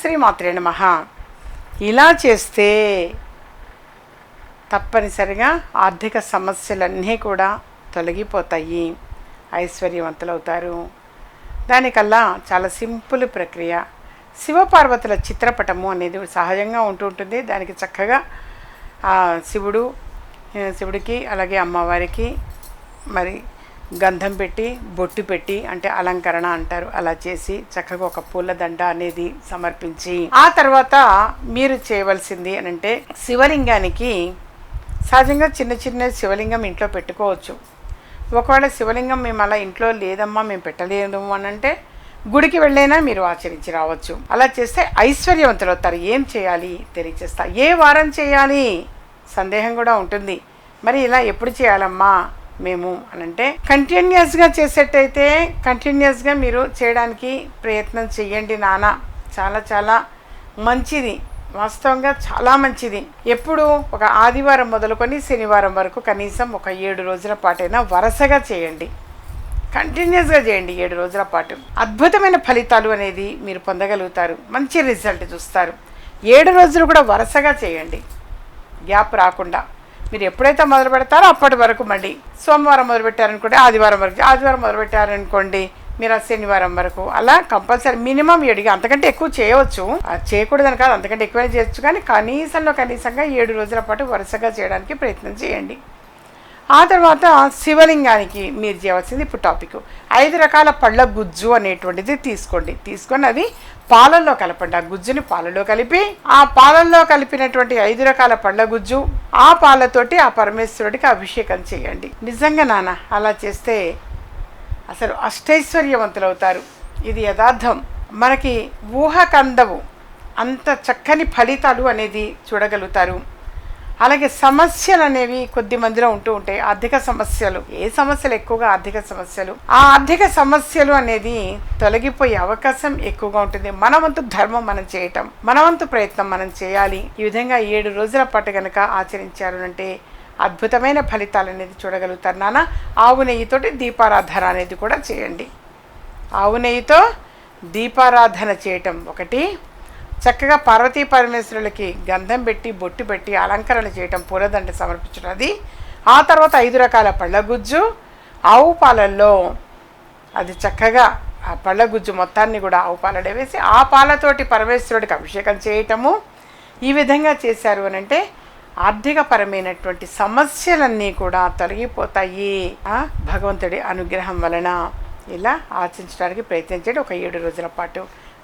శ్రీ మాత్రే నమ. ఇలా చేస్తే తప్పనిసరిగా ఆర్థిక సమస్యలన్నీ కూడా తొలగిపోతాయి. ఐశ్వర్యవంతులవుతారు. దానికల్లా చాలా సింపుల్ ప్రక్రియ. శివపార్వతుల చిత్రపటము అనేది సహజంగా ఉంటూ ఉంటుంది. దానికి చక్కగా శివుడు శివుడికి అలాగే అమ్మవారికి మరి గంధం పెట్టి బొట్టు పెట్టి అంటే అలంకరణ అంటారు. అలా చేసి చక్కగా ఒక పూలదండ అనేది సమర్పించి ఆ తర్వాత మీరు చేయవలసింది అని అంటే శివలింగానికి సహజంగా చిన్న చిన్న శివలింగం ఇంట్లో పెట్టుకోవచ్చు. ఒకవేళ శివలింగం మేము అలా ఇంట్లో లేదమ్మా మేము పెట్టలేదు అని అంటే గుడికి వెళ్ళైనా మీరు ఆచరించి రావచ్చు. అలా చేస్తే ఐశ్వర్యవంతులు అవుతారు. ఏం చేయాలి? తెలియచేస్తా. ఏ వారం చేయాలి? సందేహం కూడా ఉంటుంది. మరి ఇలా ఎప్పుడు చేయాలమ్మా? మేము అని అంటే కంటిన్యూస్గా చేసేటైతే కంటిన్యూస్గా మీరు చేయడానికి ప్రయత్నం చెయ్యండి నాన్న. చాలా చాలా మంచిది. వాస్తవంగా చాలా మంచిది. ఎప్పుడు ఒక ఆదివారం మొదలుకొని శనివారం వరకు కనీసం ఒక ఏడు రోజుల పాటైనా వరుసగా చేయండి. కంటిన్యూస్గా చేయండి ఏడు రోజుల పాటు. అద్భుతమైన ఫలితాలు అనేది మీరు పొందగలుగుతారు. మంచి రిజల్ట్ చూస్తారు. ఏడు రోజులు కూడా వరుసగా చేయండి. గ్యాప్ రాకుండా. మీరు ఎప్పుడైతే మొదలు పెడతారో అప్పటి వరకు మళ్ళీ సోమవారం మొదలుపెట్టారనుకోండి ఆదివారం వరకు ఆదివారం మొదలుపెట్టారనుకోండి మీరు ఆ శనివారం వరకు. అలా కంపల్సరీ మినిమం ఏడుగా అంతకంటే ఎక్కువ చేయవచ్చు. అది చేయకూడదని కాదు అంతకంటే ఎక్కువ చేయొచ్చు కానీ కనీసంలో కనీసంగా ఏడు రోజుల పాటు వరుసగా చేయడానికి ప్రయత్నం చేయండి. ఆ తర్వాత శివలింగానికి మీరు చేయవలసింది ఇప్పుడు టాపిక్ ఐదు రకాల పళ్ళ గుజ్జు అనేటువంటిది తీసుకోండి. తీసుకొని అది పాలల్లో కలపండి. ఆ గుజ్జుని పాలలో కలిపి ఆ పాలల్లో కలిపినటువంటి ఐదు రకాల పళ్ళ గుజ్జు ఆ పాలతోటి ఆ పరమేశ్వరుడికి అభిషేకం చేయండి. నిజంగా నాన్న అలా చేస్తే అసలు అష్టైశ్వర్యవంతులవుతారు. ఇది యథార్థం. మనకి ఊహకందవు. అంత చక్కని ఫలితాలు అనేది చూడగలుగుతారు. అలాగే సమస్యలు అనేవి కొద్ది మందిలో ఉంటూ ఉంటాయి. ఆర్థిక సమస్యలు. ఏ సమస్యలు? ఎక్కువగా ఆర్థిక సమస్యలు. ఆ ఆర్థిక సమస్యలు అనేది తొలగిపోయే అవకాశం ఎక్కువగా ఉంటుంది. మనవంతు ధర్మం మనం చేయటం మనవంతు ప్రయత్నం మనం చేయాలి. ఈ విధంగా ఏడు రోజుల పాటు గనక ఆచరించారు అంటే అద్భుతమైన ఫలితాలు అనేది చూడగలుగుతారు. నాన్న ఆవు నెయ్యితోటి దీపారాధన అనేది కూడా చేయండి. ఆవు నెయ్యితో దీపారాధన చేయటం ఒకటి. చక్కగా పార్వతీ పరమేశ్వరులకి గంధం పెట్టి బొట్టు పెట్టి అలంకరణ చేయటం పూలదండ సమర్పించడం. అది ఆ తర్వాత ఐదు రకాల పళ్ళగుజ్జు ఆవు పాలల్లో అది చక్కగా ఆ పళ్ళగుజ్జు మొత్తాన్ని కూడా ఆవు పాలడే వేసి ఆ పాలతోటి పరమేశ్వరుడికి అభిషేకం చేయటము. ఈ విధంగా చేశారు అని అంటే ఆర్థికపరమైనటువంటి సమస్యలన్నీ కూడా తొలగిపోతాయి. భగవంతుడి అనుగ్రహం వలన ఇలా ఆచరించడానికి ప్రయత్నించండి ఒక ఏడు రోజుల పాటు.